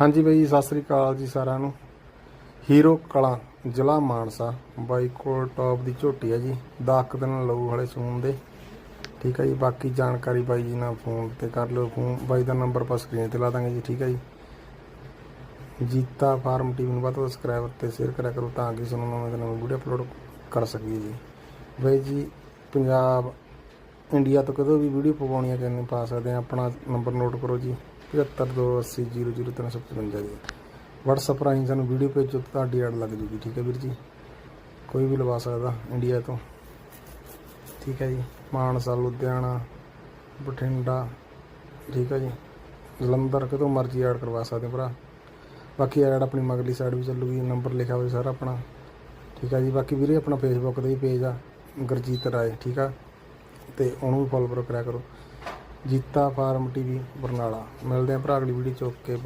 ਹਾਂਜੀ ਬਾਈ, ਸਤਿ ਸ੍ਰੀ ਅਕਾਲ ਜੀ ਸਾਰਿਆਂ ਨੂੰ। ਹੀਰੋ ਕਲਾ, ਜ਼ਿਲ੍ਹਾ ਮਾਨਸਾ। ਬਾਈ ਕੋਲ ਟੌਪ ਦੀ ਝੋਟੀ ਹੈ ਜੀ। 10 ਦਿਨ ਲਊ ਹਲੇ ਸੂਣ ਦੇ। ਠੀਕ ਹੈ ਜੀ, ਬਾਕੀ ਜਾਣਕਾਰੀ ਬਾਈ ਜੀ ਨਾਲ ਫੋਨ ਤੇ ਕਰ ਲਿਓ ਫੋਨ। ਬਾਈ ਦਾ ਨੰਬਰ ਆਪਾਂ ਸਕਰੀਨ ਤੇ ਲਾ ਦਾਂਗੇ ਜੀ, ਠੀਕ ਹੈ ਜੀ। ਜੀਤਾ ਫਾਰਮ ਟੀਵੀ ਨੂੰ ਵੱਧ ਤੋਂ ਸਬਸਕ੍ਰਾਈਬ ਸਬਸਕ੍ਰਾਈਬਰ ਤੇ ਸ਼ੇਅਰ ਕਰਿਆ ਕਰੋ ਤਾਂ ਕਿ ਤੁਹਾਨੂੰ ਨਵੇਂ ਤੋਂ ਨਵੇਂ ਵੀਡੀਓ ਅਪਲੋਡ ਕਰ ਸਕੀਏ ਜੀ। ਬਾਈ ਜੀ, ਪੰਜਾਬ ਇੰਡੀਆ ਤੋਂ ਕਦੋਂ ਵੀ ਵੀਡੀਓ ਪਵਾਉਣੀ ਹੈ ਕਿੰਨੇ ਪਾ ਸਕਦੇ ਆ? ਆਪਣਾ ਨੰਬਰ ਨੋਟ ਕਰੋ ਜੀ। 7528000355 ਜੀ। WhatsApp ਰਾਹੀਂ ਸਾਨੂੰ ਵੀਡੀਓ ਭੇਜੋ ਤਾਂ ਤੁਹਾਡੀ ਐਡ ਲੱਗ ਜੂਗੀ, ਠੀਕ ਹੈ ਵੀਰ ਜੀ? ਕੋਈ ਵੀ ਲਵਾ ਸਕਦਾ ਇੰਡੀਆ ਤੋਂ। ਠੀਕ ਹੈ ਜੀ। ਮਾਨਸਾ, ਲੁਧਿਆਣਾ, ਬਠਿੰਡਾ, ਠੀਕ ਹੈ ਜੀ। ਜਲੰਧਰ, ਕਿਤੋਂ ਮਰਜ਼ੀ ਐਡ ਕਰਵਾ ਸਕਦੇ ਹੋ ਭਰਾ। ਬਾਕੀ ਐਡ ਆਪਣੀ ਮਗਲੀ ਸਾਈਡ ਵੀ ਚੱਲੂਗੀ ਨੰਬਰ ਲਿਖਿਆ ਹੋਵੇ ਸਾਰਾ ਆਪਣਾ। ਠੀਕ ਹੈ ਜੀ। ਬਾਕੀ ਵੀਰੇ ਆਪਣਾ ਫੇਸਬੁੱਕ ਦਾ ਹੀ ਪੇਜ ਆ, ਗੁਰਜੀਤ ਰਾਏ, ਠੀਕ ਆ? ਤੇ ਉਹਨੂੰ ਵੀ ਫੋਲੋ ਕਰਿਆ ਕਰੋ। Jeeta farm TV Barnala. ਮਿਲਦੇ ਆ ਭਰਾ ਅਗਲੀ ਵੀਡੀਓ ਚ। ਓਕੇ